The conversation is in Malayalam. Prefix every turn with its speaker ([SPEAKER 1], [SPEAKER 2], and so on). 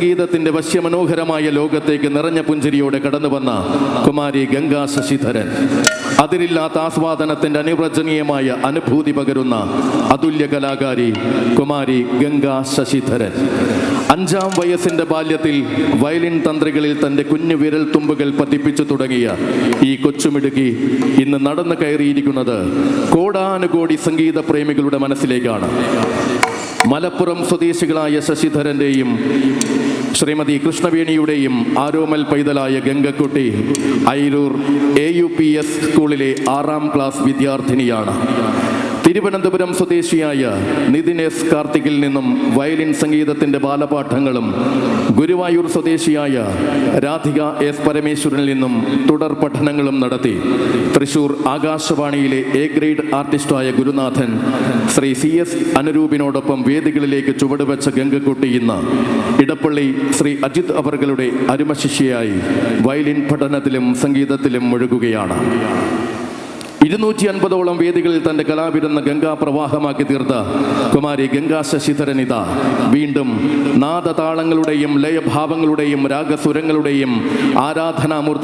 [SPEAKER 1] സംഗീതത്തിന്റെ വശ്യമനോഹരമായ ലോകത്തേക്ക് നിറഞ്ഞ പുഞ്ചിരിയോടെ കടന്നു വന്ന കുമാരി ഗംഗാ ശശിധരൻ. അതിരില്ലാത്ത ആസ്വാദനത്തിന്റെ അനുവചനീയമായ അനുഭൂതി പകരുന്ന അതുല്യ കലാകാരി കുമാരി ഗംഗാ ശശിധരൻ. അഞ്ചാം വയസ്സിന്റെ ബാല്യത്തിൽ വയലിൻ തന്ത്രികളിൽ തന്റെ കുഞ്ഞു വിരൽ തുമ്പുകൾ പതിപ്പിച്ചു തുടങ്ങിയ ഈ കൊച്ചുമിടുക്കി ഇന്ന് നടന്നു കയറിയിരിക്കുന്നത് കോടാനുകോടി സംഗീത പ്രേമികളുടെ മനസ്സിലേക്കാണ്. മലപ്പുറം സ്വദേശികളായ ശശിധരന്റെയും ശ്രീമതി കൃഷ്ണവേണിയുടെയും ആരോമൽ പൈതലായ Gangakutty Airur A U P S സ്കൂളിലെ ആറാം ക്ലാസ് വിദ്യാർത്ഥിനിയാണ്. തിരുവനന്തപുരം സ്വദേശിയായ നിതിൻ എസ് കാർത്തികിൽ നിന്നും വയലിൻ സംഗീതത്തിന്റെ ബാലപാഠങ്ങളും ഗുരുവായൂർ സ്വദേശിയായ രാധിക എസ് പരമേശ്വരനിൽ നിന്നും തുടർ പഠനങ്ങളും നടത്തി. തൃശൂർ ആകാശവാണിയിലെ എ ഗ്രേഡ് ആർട്ടിസ്റ്റായ ഗുരുനാഥൻ ശ്രീ സി എസ് അനുരൂപിനോടൊപ്പം വേദികളിലേക്ക് ചുവടുവെച്ച ഗംഗക്കുട്ടി ഇന്ന് ഇടപ്പള്ളി ശ്രീ അജിത് അവർകളുടെ അരുമശിഷ്യയായി വയലിൻ പഠനത്തിലും സംഗീതത്തിലും മുഴുകുകയാണ്. ഇരുന്നൂറ്റി അൻപതോളം വേദികളിൽ തന്റെ കലാപിരുന്ന ഗംഗാ പ്രവാഹമാക്കി തീർത്ത കുമാരി ഗംഗാ ശശിധരനിത. വീണ്ടും നാദതാളങ്ങളുടെയും ലയഭാവങ്ങളുടെയും രാഗസുരങ്ങളുടെയും ആരാധനാമൂർത്തി